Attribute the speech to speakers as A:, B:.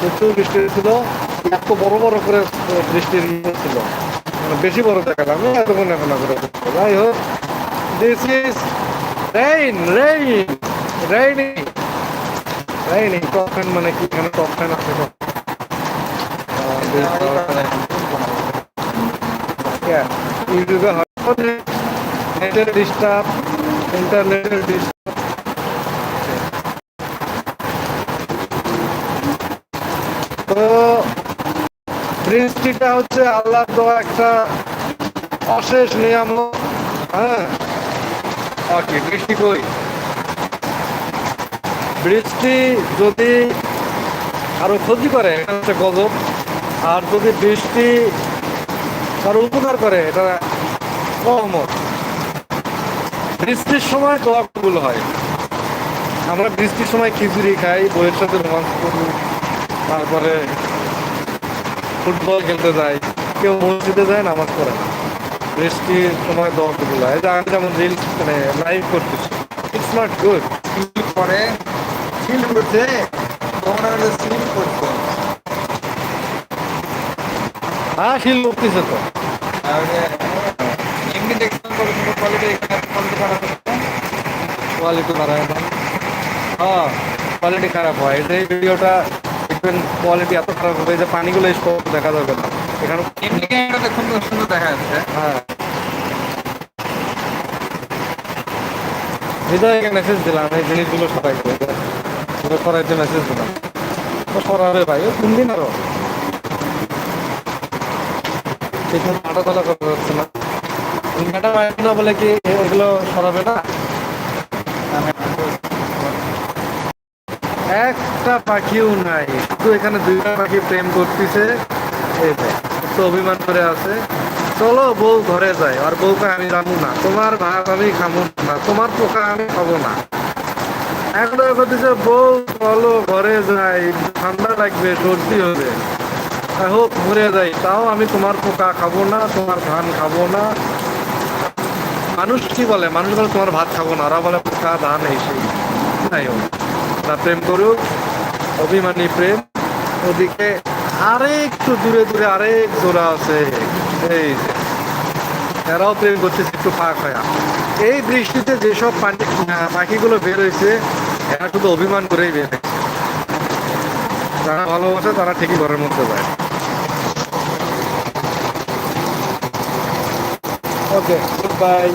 A: প্রচুর বৃষ্টি ছিল এত বড় বড় করে বৃষ্টির ইয়ে ছিল মানে বেশি বড় দেখালাম এত মনে মনে করে যাই হোক this is rain rain rainy rainy fan মানে কি এখানে ফ্যান আছে ইউটিউবে হয় নেটের ডিস্টার্ব ইন্টারনেটের ডিস্টার্ব তো বৃষ্টিটা হচ্ছে আল্লাহ দেওয়া একটা অশেষ নিয়ামক হ্যাঁ? ওকে বৃষ্টি কই? বৃষ্টি যদি আরও ক্ষতি করে এটা হচ্ছে গজব। আর যদি বৃষ্টি কারও উপকার করে এটা রহমত। বৃষ্টির সময় দোয়া কবুল হয়। আমরা বৃষ্টির সময় খিচুড়ি খাই বইয়ের সাথে রোমান্স করি তারপরে ফুটবল খেলতে যায় কেউ মসজিদে যায় নামাজ পড়ে না। বৃষ্টির সময় হয়। এই যে আমি যেমন রিল মানে লাইভ করতেছি ইটস নট গুড
B: ফিল করে ফিল করছে
A: হ্যাঁ শিল করতেছে তো।
B: এমনি কোয়ালিটি কোয়ালিটি খারাপ
A: কোয়ালিটি খারাপ হয় কোয়ালিটি খারাপ হয়। এই ভিডিওটা দেখবেন কোয়ালিটি এত খারাপ হবে যে পানিগুলো স্পষ্ট দেখা যাবে না। এখানে
B: সুন্দর সুন্দর দেখা যাচ্ছে
A: হ্যাঁ হৃদয়কে মেসেজ দিলাম, এই জিনিসগুলো সবাইকে। সরাইতে মেসেজ দিলাম। তো সরাবে ভাই ও তিন দিন আরও। ঠিকমতো হাঁটা চলা করা যাচ্ছে না। ম্যাডাম বলে কি, এগুলো সরাবে না? একটা পাখিও নাই। তো এখানে দুইটা পাখি প্রেম করতেছে। যে, অভিমান করে আছে। চলো বউ ঘরে যায়। আর বউকে আমি যাব না। তোমার ভাত আমি খাব না। তোমার পোকা আমি খাব না। এখন করতেছে বউ চলো ঘরে যাই। ঠান্ডা লাগবে সর্দি হবে। হোক মরে যাই। তাও আমি তোমার পোকা খাব না তোমার ধান খাব না। মানুষ কি বলে? মানুষ বলে তোমার ভাত খাব না। ওরা বলে পোকা ধান এই নাই হোক। না, প্রেম করুক, অভিমানী প্রেম। ওদিকে আরেকটু দূরে দূরে আরেক জোড়া আছে। এই। এরাও প্রেম করতেছে, একটু ফাঁক হয়। এই বৃষ্টিতে যেসব পানি পাখিগুলো বের হয়েছে, এরা শুধু অভিমান করেই বের হয়েছে। যারা ভালোবাসে, তারা ঠিকই ঘরের মধ্যে যায়। Okay good bye